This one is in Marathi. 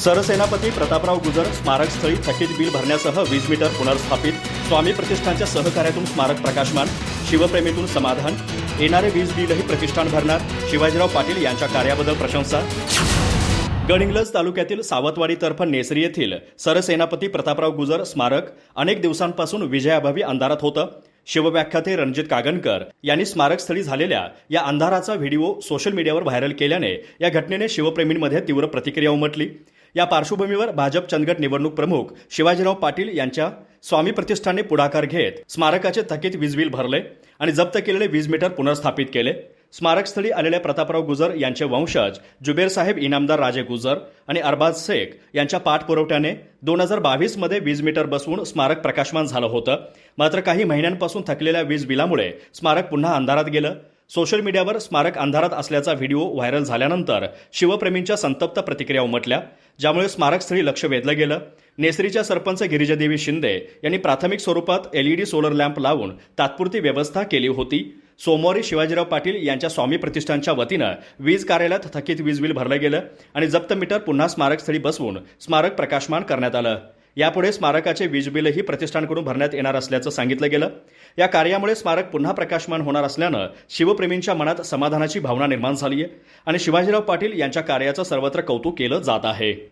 सरसेनापती प्रतापराव गुजर स्मारकस्थळी थकीत बिल भरण्यासह वीज मीटर पुनर्स्थापित स्वामी प्रतिष्ठानच्या सहकार्यातून स्मारक प्रकाशमान शिवप्रेमीतून समाधान येणारे वीज बिलही प्रतिष्ठान भरणार शिवाजीराव पाटील यांच्या कार्याबद्दल प्रशंसा. गडिंग्लज तालुक्यातील सावतवाडीतर्फ नेसरी येथील सरसेनापती प्रतापराव गुजर स्मारक अनेक दिवसांपासून विजयाभावी अंधारात होतं. शिवव्याख्याते रणजित कागणकर यांनी स्मारकस्थळी झालेल्या या अंधाराचा व्हिडिओ सोशल मीडियावर व्हायरल केल्याने या घटनेने शिवप्रेमींमध्ये तीव्र प्रतिक्रिया उमटली. या पार्श्वभूमीवर भाजप चंदगड निवडणूक प्रमुख शिवाजीराव पाटील यांच्या स्वामी प्रतिष्ठाने पुढाकार घेत स्मारकाचे थकीत वीज बिल भरले आणि जप्त केलेले वीज मीटर पुनर्स्थापित केले. स्मारकस्थळी आलेल्या प्रतापराव गुजर यांचे वंशज जुबेर साहेब इनामदार राजे गुजर आणि अरबाज शेख यांच्या पाठपुरवठ्याने दोन हजार बावीसमध्ये वीज मीटर बसवून स्मारक प्रकाशमान झालं होतं. मात्र काही महिन्यांपासून थकलेल्या वीज बिलामुळे स्मारक पुन्हा अंधारात गेलं. सोशल मीडियावर स्मारक अंधारात असल्याचा व्हिडिओ व्हायरल झाल्यानंतर शिवप्रेमींच्या संतप्त प्रतिक्रिया उमटल्या ज्यामुळे स्मारकस्थळी लक्ष वेधलं गेलं. नेसरीच्या सरपंच गिरिजादेवी शिंदे यांनी प्राथमिक स्वरूपात एलईडी सोलर लॅम्प लावून तात्पुरती व्यवस्था केली होती. सोमवारी शिवाजीराव पाटील यांच्या स्वामी प्रतिष्ठानच्या वतीनं वीज कार्यालयात थकीत वीज बिल भरलं गेलं आणि जप्त मीटर पुन्हा स्मारकस्थळी बसवून स्मारक प्रकाशमान करण्यात आलं. यापुढे स्मारकाचे वीज बिलही प्रतिष्ठानकडून भरण्यात येणार असल्याचं सांगितलं गेलं. या कार्यामुळे स्मारक पुन्हा प्रकाशमान होणार असल्यानं शिवप्रेमींच्या मनात समाधानाची भावना निर्माण झाली आहे आणि शिवाजीराव पाटील यांच्या कार्याचं सर्वत्र कौतुक केलं जात आहे.